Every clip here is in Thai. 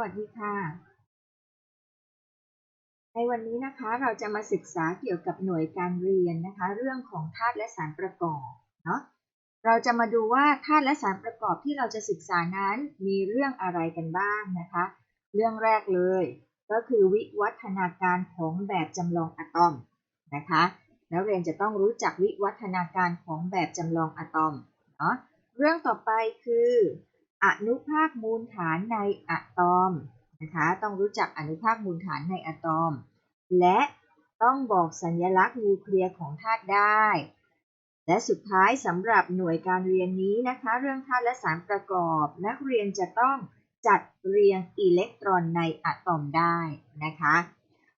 วัสดีค่ะ ในวันนี้นะคะเราจะมาศึกษาเกี่ยวกับหน่วยการเรียนนะคะ เรื่องของธาตุและสารประกอบเนาะเราจะมาดูว่าธาตุและสารประกอบที่เราจะศึกษานั้นมีเรื่องอะไรกันบ้างนะคะ เรื่องแรกเลย ก็คือวิวัฒนาการของแบบจำลองอะตอมนะคะแล้วเรียนจะต้องรู้จักวิวัฒนาการของแบบจำลองอะตอมเนาะเรื่องต่อไปคือ อนุภาคมูลฐานในอะตอมนะคะ ต้องรู้จักอนุภาคมูลฐานในอะตอม และต้องบอกสัญลักษณ์นิวเคลียร์ของธาตุได้ และสุดท้ายสำหรับหน่วยการเรียนนี้นะคะ เรื่องธาตุและสารประกอบ นักเรียนจะต้องจัดเรียงอิเล็กตรอนในอะตอมได้นะคะ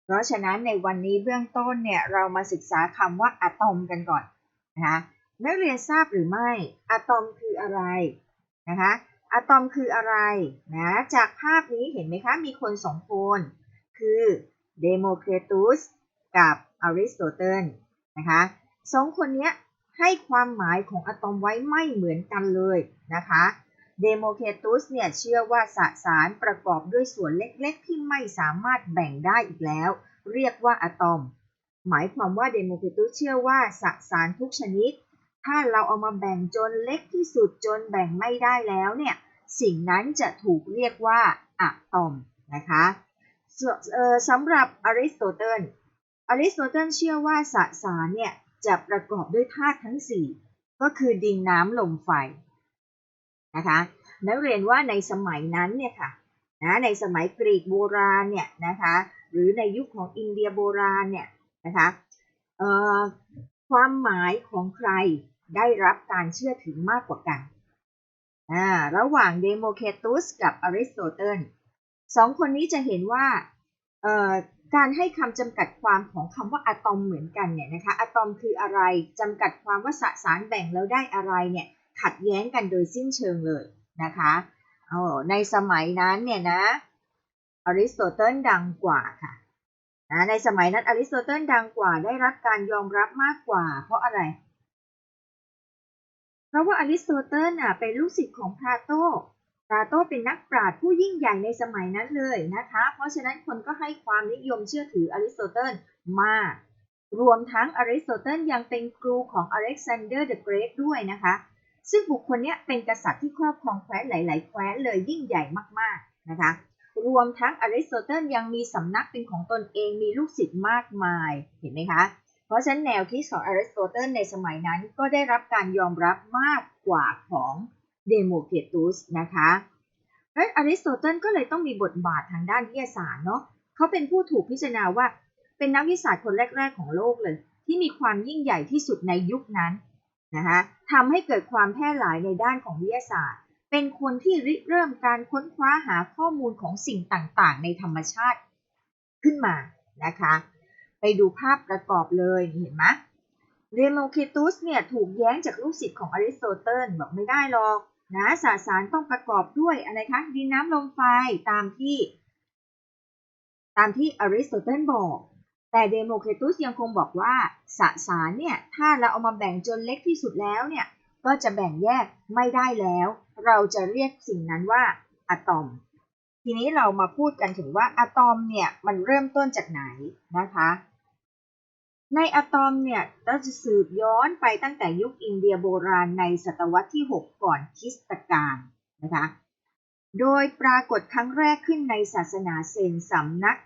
เพราะฉะนั้นในวันนี้เบื้องต้นเนี่ยเรามาศึกษาคำว่าอะตอมกันก่อนนะคะนักเรียนทราบหรือไม่อะตอมคืออะไรนะคะ อะตอมคืออะไรนะจากภาพนี้เห็นไหมคะ มีคนสองคน คือเดโมเครตุสกับอริสโตเติลนะคะสองคนนี้ให้ความหมายของอะตอมไว้ไม่เหมือนกันเลยนะคะเดโมเครตุสเนี่ยเชื่อว่าสสารประกอบด้วยส่วนเล็กๆ ที่ไม่สามารถแบ่งได้อีกแล้ว เรียกว่าอะตอม หมายความว่าเดโมเครตุสเชื่อว่าสสารทุกชนิด ถ้าเราเอามาแบ่งจนเล็กที่สุดจนแบ่งไม่ได้แล้วเนี่ย สิ่งนั้นจะถูกเรียกว่าอะตอมนะคะสำหรับอริสโตเติลอริสโตเติลเชื่อว่าสสารเนี่ยจะประกอบด้วยธาตุทั้ง 4 ก็คือดินน้ำลมไฟนะคะนักเรียนว่าในสมัยนั้นเนี่ยค่ะนะในสมัยกรีกโบราณเนี่ยนะคะหรือในยุคของอินเดียโบราณเนี่ยนะคะความหมายของใคร ได้รับการเชื่อถือมากกว่ากัน ระหว่างเดโมเคตุสกับอริสโตเติลสองคนนี้จะเห็นว่าการให้คำจำกัดความของคำว่าอะตอมเหมือนกันเนี่ยนะคะอะตอมคืออะไรจำกัดความว่าสสารแบ่งแล้วได้อะไรเนี่ยขัดแย้งกันโดยสิ้นเชิงเลยนะคะในสมัยนั้นเนี่ยนะอริสโตเติลดังกว่าค่ะนะในสมัยนั้นอริสโตเติลดังกว่าได้รับการยอมรับมากกว่า เพราะอะไร เพราะว่าอริสโตเติลน่ะเป็นลูกศิษย์ของพลาโตพลาโตเป็นนักปราชญ์ผู้ยิ่งใหญ่ในสมัยนั้นเลยนะคะ เพราะฉะนั้นคนก็ให้ความนิยมเชื่อถืออริสโตเติลมาก รวมทั้งอริสโตเติลยังเป็นครูของอเล็กซานเดอร์เดอะเกรทด้วยนะคะ ซึ่งบุคคลนี้เป็นกษัตริย์ที่ครอบครองแคว้นหลาย ๆ แคว้นเลยยิ่งใหญ่มาก ๆ นะคะ รวมทั้งอริสโตเติลยังมีสำนักเป็นของตนเองมีลูกศิษย์มากมาย เห็นไหมคะ เพราะฉะนั้นแนวคิดของอริสโตเติลในสมัยนั้นก็ได้รับการยอมรับมากกว่าของเดโมเคตุสนะคะและอริสโตเติลก็เลยต้องมีบทบาททางด้านวิทยาศาสตร์เนาะเขาเป็นผู้ถูกพิจารณาว่า เป็นนักวิทยาศาสตร์คนแรก ๆ ของโลกเลย ที่มีความยิ่งใหญ่ที่สุดในยุคนั้นนะคะทำให้เกิดความแพร่หลายในด้านของวิทยาศาสตร์ เป็นคนที่ริเริ่มการค้นคว้าหาข้อมูลของสิ่งต่างๆ ในธรรมชาติขึ้นมานะคะ ไปดูภาพประกอบเลยเห็นไหมเดโมเคตุสเนี่ยถูกแย้งจากลูกศิษย์ของอริสโตเติลบอกไม่ได้หรอกนะสสารต้องประกอบด้วยอะไรคะดินน้ำลมไฟตามที่ ตามที่อริสโตเติลบอก แต่เดโมเคตุสยังคงบอกว่าสสารเนี่ยถ้าเราเอามาแบ่งจนเล็กที่สุดแล้วเนี่ยก็จะแบ่งแยกไม่ได้แล้ว เราจะเรียกสิ่งนั้นว่าอะตอม ทีนี้เรามาพูดกันถึงว่าอะตอมเนี่ยมันเริ่มต้นจากไหนนะคะ ในอะตอมเนี่ยเราจะสืบย้อนไปตั้งแต่ยุคอินเดียโบราณในศตวรรษที่ 6 ก่อนคริสตกาลนะคะ โดยปรากฏครั้งแรกขึ้นในศาสนาเซนสำนัก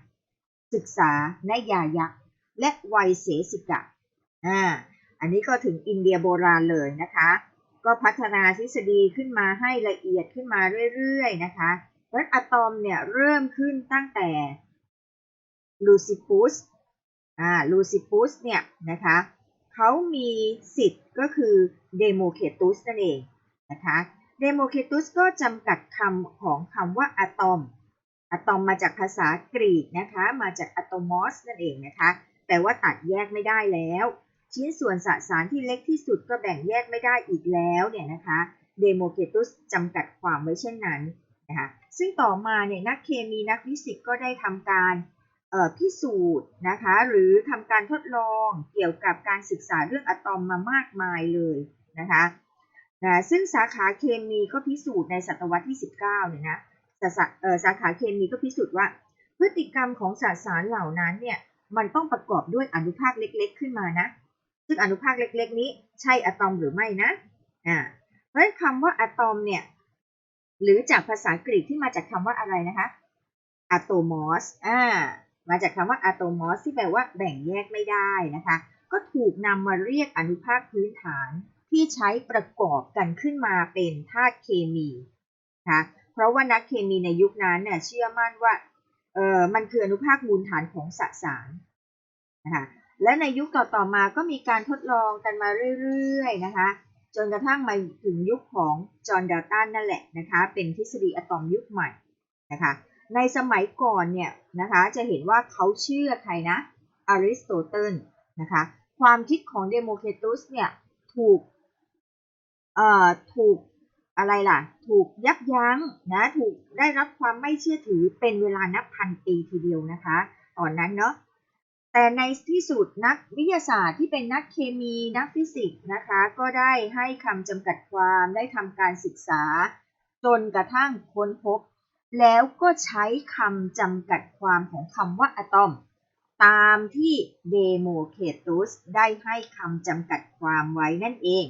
ศึกษานยายักษ์และไวยเสสิกะอ่าอันนี้ก็ถึงอินเดียโบราณเลยนะคะ ก็พัฒนาทฤษฎีขึ้นมาให้ละเอียดขึ้นมาเรื่อยๆนะคะเพราะอะตอมเนี่ยเริ่มขึ้นตั้งแต่ลูซิปุส อ่าลูซิปุสเนี่ยนะคะเขามีสิทธิ์ก็คือเดโมเคตุสนั่นเองนะคะเดโมเคตุสก็จำกัดคำของคำว่าอะตอมอะตอมมาจากภาษากรีกนะคะมาจากอะโตมอสนั่นเองนะคะแต่ว่าตัดแยกไม่ได้แล้ว ชิ้นส่วนสสารที่เล็กที่สุดก็แบ่งแยกไม่ได้อีกแล้วเนี่ยนะคะเดโมเคตุสจำกัดความไว้เช่นนั้นนะคะซึ่งต่อมาเนี่ยนักเคมีนักฟิสิกส์ก็ได้ทำการ พิสูจน์นะคะหรือทำการทดลองเกี่ยวกับการศึกษาเรื่องอะตอมมามากมายเลยนะคะนะซึ่งสาขาเคมีก็พิสูจน์ในศตวรรษที่ 19เนี่ยนะสาสาเอ่อสาขาเคมีก็พิสูจน์ว่า พฤติกรรมของสสารเหล่านั้นเนี่ยมันต้องประกอบด้วยอนุภาคเล็กๆ ขึ้นมานะ ซึ่งอนุภาคเล็กๆ นี้ใช่อะตอมหรือไม่นะอ่าเพราะฉะนั้นคำว่าอะตอมเนี่ยหรือจากภาษากรีกที่มาจากคำว่าอะไรนะคะอะโตมอสอ่า มาจากคำว่าอะโตมอสที่แปลว่าแบ่งแยกไม่ได้นะคะ ก็ถูกนำมาเรียกอนุภาคพื้นฐานที่ใช้ประกอบกันขึ้นมาเป็นธาตุเคมีนะคะเพราะว่านักเคมีในยุคนั้นเนี่ยเชื่อมั่นว่าเออมันคืออนุภาคมูลฐานของสสารนะคะและในยุคต่อๆมาก็มีการทดลองกันมาเรื่อยๆนะคะ จนกระทั่งมาถึงยุคของจอห์นดัลตันนั่นแหละนะคะ เป็นทฤษฎีอะตอมยุคใหม่นะคะ ในสมัยก่อนเนี่ยนะคะจะเห็นว่าเขาเชื่อใครนะอริสโตเติลนะคะความคิดของเดโมเคตุสเนี่ยถูกเอ่อถูกอะไรล่ะ ถูกยับยั้งนะถูกได้รับความไม่เชื่อถือเป็นเวลานับพันปีทีเดียวนะคะตอนนั้นเนาะแต่ในที่สุดนักวิทยาศาสตร์ที่เป็นนักเคมีนักฟิสิกส์นะคะก็ได้ให้คำจำกัดความได้ทำการศึกษา จนกระทั่งค้นพบ แล้วก็ใช้คำจำกัดความของคำว่าอะตอม ตามที่เดโมเคตุสได้ให้คำจำกัดความไว้นั่นเอง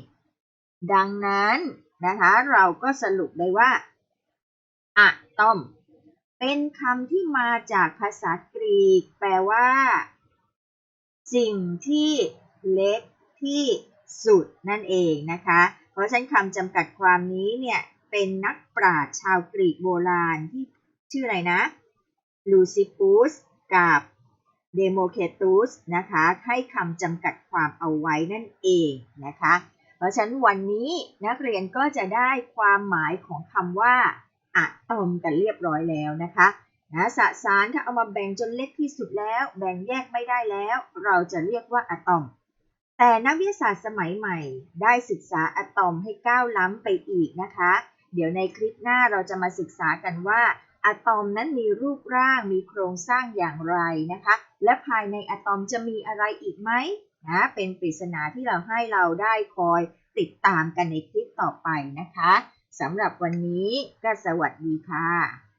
ดังนั้นนะคะเราก็สรุปได้ว่าอะตอม เป็นคำที่มาจากภาษากรีก แปลว่า สิ่งที่เล็กที่สุดนั่นเองนะคะ เพราะฉะนั้นคำจำกัดความนี้เนี่ย เป็นนักปราชญ์ชาวกรีกโบราณที่ชื่ออะไรนะลูซิปุสกับเดโมเคตุสนะคะให้คำจำกัดความเอาไว้นั่นเองนะคะ เพราะฉะนั้นวันนี้นักเรียนก็จะได้ความหมายของคำว่าอะตอมกันเรียบร้อยแล้วนะคะนะสสารถ้าเอามาแบ่งจนเล็กที่สุดแล้ว แบ่งแยกไม่ได้แล้ว เราจะเรียกว่าอะตอม แต่นักวิทยาศาสตร์สมัยใหม่ได้ศึกษาอะตอมให้ก้าวล้ำไปอีกนะคะ เดี๋ยวในคลิปหน้าเราจะมาศึกษากันว่าอะตอมนั้นมีรูปร่างมีโครงสร้างอย่างไรนะคะ และภายในอะตอมจะมีอะไรอีกไหมนะเป็นปริศนาที่เราให้เราได้คอยติดตามกันในคลิปต่อไปนะคะสำหรับวันนี้ก็สวัสดีค่ะ